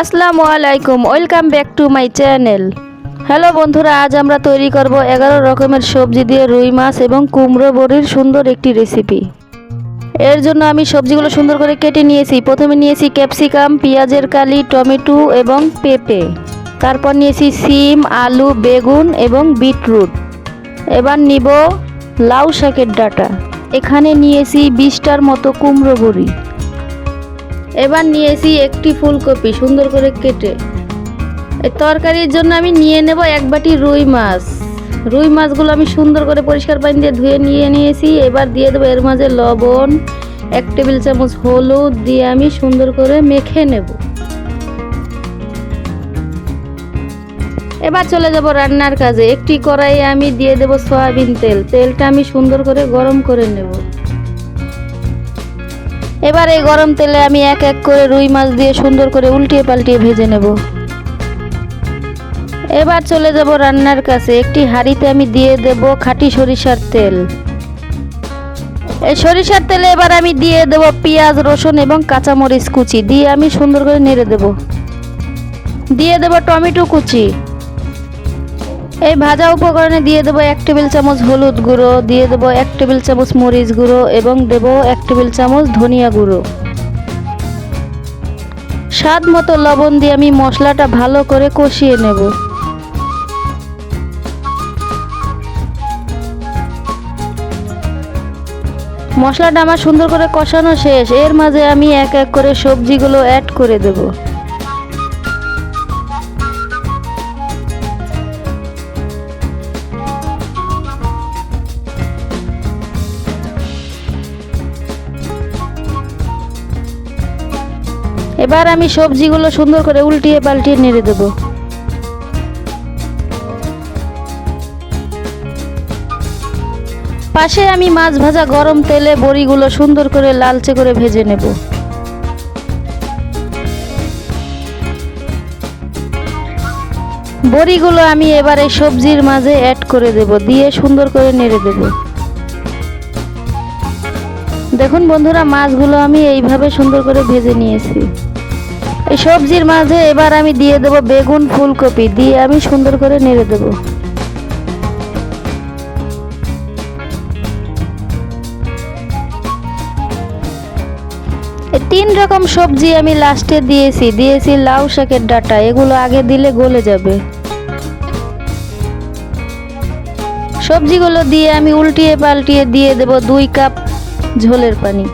আসসালামু আলাইকুম, welcome back to my channel. Hello বন্ধুরা, আজ আমরা তৈরি করব এগারো রকমের সবজি দিয়ে রুই মাছ এবং কুমড়ো বড়ির সুন্দর একটি রেসিপি এর জন্য আমি সবজিগুলো সুন্দর করে কেটে নিয়েছি। প্রথমে নিয়েছি ক্যাপসিকাম, পেঁয়াজের কালি, টমেটো এবং পেঁপে। তারপর নিয়েছি সিম, আলু, বেগুন এবং বিটরুট। এবার নিব লাউ শাকের ডাটা। এখানে নিয়েছি বিশটার মতো কুমড়ো বড়ি। এবার নিয়েছি একটি ফুলকপি সুন্দর করে কেটে। তরকারির জন্য আমি নিয়ে নেব এক বাটি রুই মাছ। রুই মাছগুলো আমি সুন্দর করে পরিষ্কার পানি দিয়ে ধুয়ে নিয়ে নিয়েছি। এবার দিয়ে দেবো এর মাঝে লবণ, এক টেবিল চামচ হলুদ দিয়ে আমি সুন্দর করে মেখে নেব। এবার চলে যাব রান্নার কাজে। একটি কড়াইয়ে আমি দিয়ে দেব সয়াবিন তেল। তেলটা আমি সুন্দর করে গরম করে নেব। এবার এই গরম তেলে আমি এক এক করে রুই মাছ দিয়ে সুন্দর করে উল্টিয়ে পাল্টিয়ে ভেজে নেব। এবার চলে যাব রান্নার কাছে। একটি হাঁড়িতে আমি দিয়ে দেব খাঁটি সরিষার তেল। এই সরিষার তেলে এবার আমি দিয়ে দেব পেঁয়াজ, রসুন এবং কাঁচামরিচ কুচি। দিয়ে আমি সুন্দর করে নেড়ে দেব। দিয়ে দেব টমেটো কুচি। এই ভাজা উপকরণে দিয়ে দেবো এক টেবিল চামচ হলুদ গুঁড়ো, দিয়ে দেবো এক টেবিল চামচ মরিচ গুঁড়ো এবং দেব এক টেবিল চামচ ধনিয়া গুঁড়ো। স্বাদ মতো লবণ দিয়ে আমি মশলাটা ভালো করে কষিয়ে নেব। মশলাটা আমার সুন্দর করে কষানো শেষ। এর মাঝে আমি এক এক করে সবজিগুলো অ্যাড করে দেবো। এবার আমি সবজিগুলো সুন্দর করে উল্টিয়ে পাল্টিয়ে নেড়ে দেব। পাশে আমি মাছ ভাজা গরম তেলে বড়িগুলো সুন্দর করে লালচে করে ভেজে নেব। বড়িগুলো আমি এবার সবজির মাঝে অ্যাড করে দেব, দিয়ে সুন্দর করে নেড়ে দেব। দেখুন বন্ধুরা, মাছগুলো আমি এইভাবে সুন্দর করে ভেজে নিয়েছি। এই সবজির মাঝে এবার আমি দিয়ে দেব বেগুন ফুলকপি। দিয়ে আমি সুন্দর করে নেড়ে দেব। তিন রকম সবজি আমি লাস্টে দিয়েছি। দিয়েছি লাউ শাকের ডাটা। এগুলো আগে দিলে গলে যাবে। সবজিগুলো দিয়ে আমি উল্টিয়ে পাল্টিয়ে দিয়ে দেব দুই কাপ ঝোলের পানি।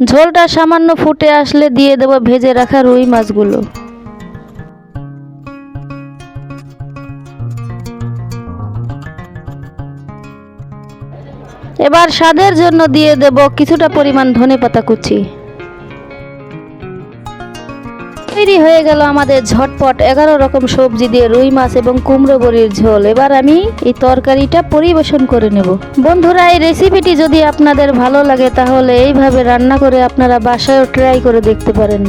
ঝোলটা সামান্য ফুটে আসলে দিয়ে দেবো ভেজে রাখা রুই মাছগুলো। এবার স্বাদের জন্য দিয়ে দেব কিছুটা পরিমাণ ধনে পাতা কুচি। তৈরি হয়ে গেল আমাদের ঝটপট এগারো রকম সবজি দিয়ে রুই মাছ এবং কুমড়ো বড়ির ঝোল। এবার আমি এই তরকারিটা পরিবেশন করে নেব। বন্ধুরা, এই রেসিপিটি যদি আপনাদের ভালো লাগে, তাহলে এইভাবে রান্না করে আপনারা বাসায়ও ট্রাই করে দেখতে পারেন।